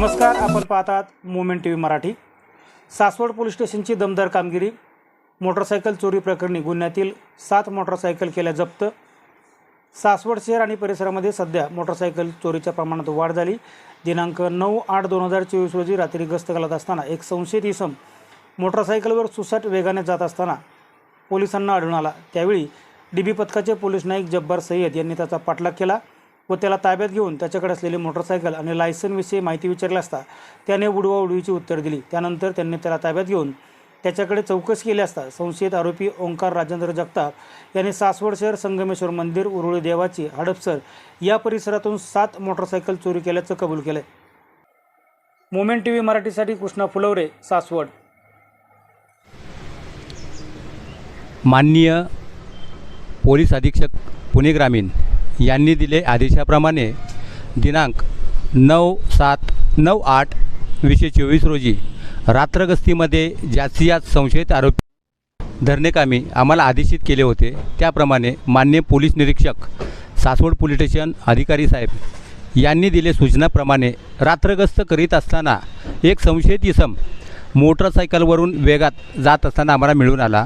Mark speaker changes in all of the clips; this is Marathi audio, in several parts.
Speaker 1: नमस्कार आपण पाहतात movement T V Marathi. Saswad police स्टेशनची दमदार कामगिरी. मोटरसायकल चोरी प्रकरणी गुन्ह्यातील सात मोटरसायकल केल्या जप्त. सासवड शहर आणि परिसरामध्ये सध्या मोटरसायकल चोरीच्या प्रमाणात वाढ झाली. दिनांक नऊ आठ दोन हजार चोवीस रोजी रात्री गस्त घालत असताना एक संशयित इसम मोटरसायकलवर सुसाट वेगाने जात असताना पोलिसांना आढळून आला. त्यावेळी डी बी पथकाचे पोलीस नाईक जब्बार सय्यद यांनी त्याचा पाठलाग केला. व त्याला ताब्यात घेऊन त्याच्याकडे असलेली मोटरसायकल आणि लायसनविषयी माहिती विचारली असता त्याने उडवा उडवीची उत्तर दिली. त्यानंतर त्यांनी त्याला ताब्यात घेऊन त्याच्याकडे चौकशी केली असता संशयित आरोपी ओंकार राजेंद्र जगताप यांनी सासवड शहर संगमेश्वर मंदिर उरुळी देवाची हडपसर या परिसरातून सात मोटरसायकल चोरी केल्याचं कबूल केलं मोमेंट टी व्ही मराठीसाठी कृष्णा फुलवरे सासवड.
Speaker 2: माननीय पोलीस अधीक्षक पुणे ग्रामीण. यांनी दिले आदेशाप्रमाणे दिनांक नऊ सात नऊ आठ वीसशे चोवीस रोजी रात्रगस्तीमध्ये जास्तीत जास्त संशयित आरोपी धरणेकामी आम्हाला आदेशित केले होते. त्याप्रमाणे मान्य पोलीस निरीक्षक सासवड पोलीस स्टेशन अधिकारी साहेब यांनी दिले सूचनाप्रमाणे रात्रगस्त करीत असताना एक संशयित इसम मोटरसायकलवरून वेगात जात असताना आम्हाला मिळून आला.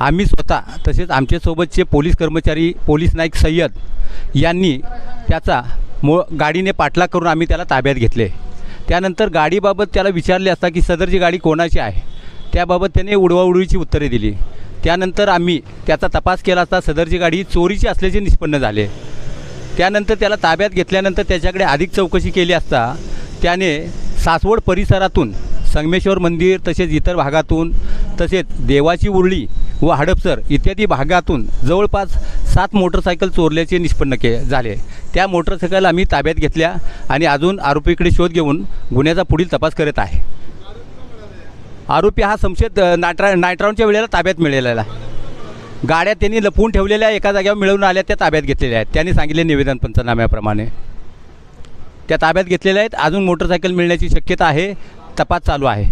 Speaker 2: आम्ही स्वतः तसेच आमच्यासोबतचे पोलीस कर्मचारी पोलीस नाईक सय्यद यांनी त्याचा मो गाडीने पाठलाग करून आम्ही त्याला ताब्यात घेतले. त्यानंतर गाडीबाबत त्याला विचारले असता की सदरची गाडी कोणाची आहे? त्याबाबत त्याने उडवाउडवीची उत्तरे दिली. त्यानंतर आम्ही त्याचा तपास केला असता सदरची गाडी चोरीची असल्याचे निष्पन्न झाले. त्यानंतर त्याला ताब्यात घेतल्यानंतर त्याच्याकडे अधिक चौकशी केली असता त्याने सासवड परिसरातून संगमेश्वर मंदिर तसेच इतर भागातून तसेच देवाची उरळी व हडपसर इत्यादी भागातून जवळपास सात मोटरसायकल चोरल्याचे निष्पन्न के झाले. त्या मोटरसायकल आम्ही ताब्यात घेतल्या आणि अजून आरोपीकडे शोध घेऊन गुन्ह्याचा पुढील तपास करत आहे. आरोपी हा संशयित नायट्रा नायट्राऊनच्या वेळेला ताब्यात मिळालेला गाड्या त्यांनी लपवून ठेवलेल्या एका जागेवर मिळवून आल्या त्या ताब्यात घेतलेल्या आहेत. त्यांनी सांगितले निवेदन पंचनाम्याप्रमाणे. त्या ताब्यात घेतलेल्या आहेत. अजून मोटरसायकल मिळण्याची शक्यता आहे. तपास चालू आहे.